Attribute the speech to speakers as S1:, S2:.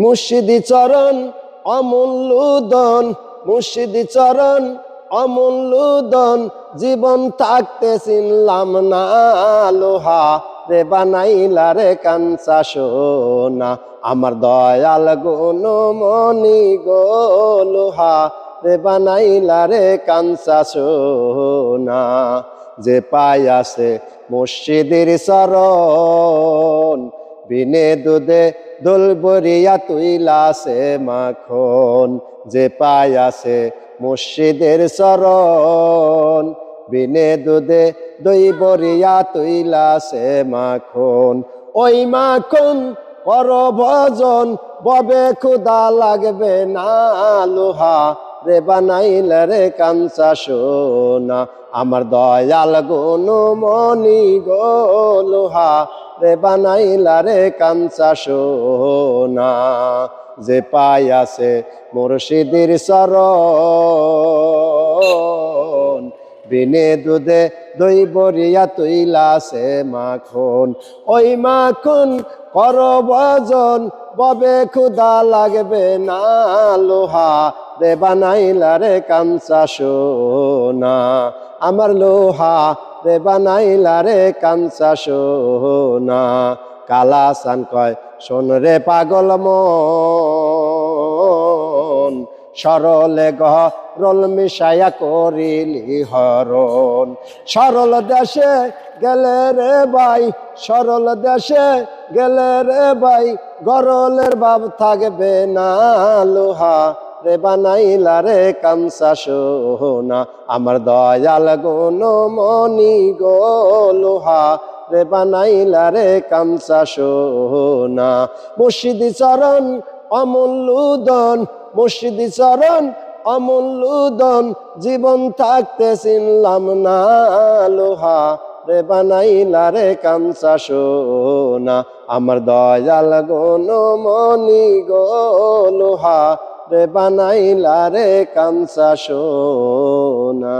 S1: মুর্শিদি চরণ অমূল্যদন মুর্শিদি চরণ অমূল্যদন জীবন থাকতে চিনলাম না লোহা, রে বানাইলা রে কাঞ্চা সোনা, আমার দয়াল গুণ মনি গো লোহা, রে বানাইলা রে কাঞ্চা সোনা, যে পাই আছে মসজিদের চরণ, বিনে দুধে দোল বরিয়া তুইলাছে মাখন, যে পায় আছে মসজিদের চরণ। বিনে দুধে দই বরিয়া তুইলাছে মাখন, ওই মাখন কর ভজন, ববে খুদা লাগবে না লোহা। রে বানাইল রে কাঞ্চা সোনা, আমার দয়াল গুনু মনি গো লোহা, রে বানাইল রে কাঞ্চা সোনা। যে পাই আছে মুর্শিদির চরণ বিনে দুধে দই বরিয়া তুইলাছে মাখন। ওই মাখন কর ভজন ববে খুদা লাগবে না লোহা। রে বানাইলা রে কাঞ্চা সোনা। আমার লোহা রে বানাইলা রে কাঞ্চা সোনা। কালা সান কয়, শোন রে পাগল মন। সরলে গরল মিশায়া করিলি হরণ। সরল দেশে গেলে রে ভাই, সরল দেশে গেলে রে ভাই, গরলের বাব থাকবে না লোহা। রে বানাইলা রে কামসা সোনা আমার দয়াল গুণ মনি গো লোহা। রে বানাইলা রে কামসা সোনা মুর্শিদি চরণ অমূল্যদন মুর্শিদি চরণ অমূল্যদন জীবন থাকতে চিনলাম না লোহা। রে বানাইলা রে কাঞ্চা সোনা, আমার দয়াল গন মনি গো লোহা। রে বানাইলা রে কাঞ্চা সোনা।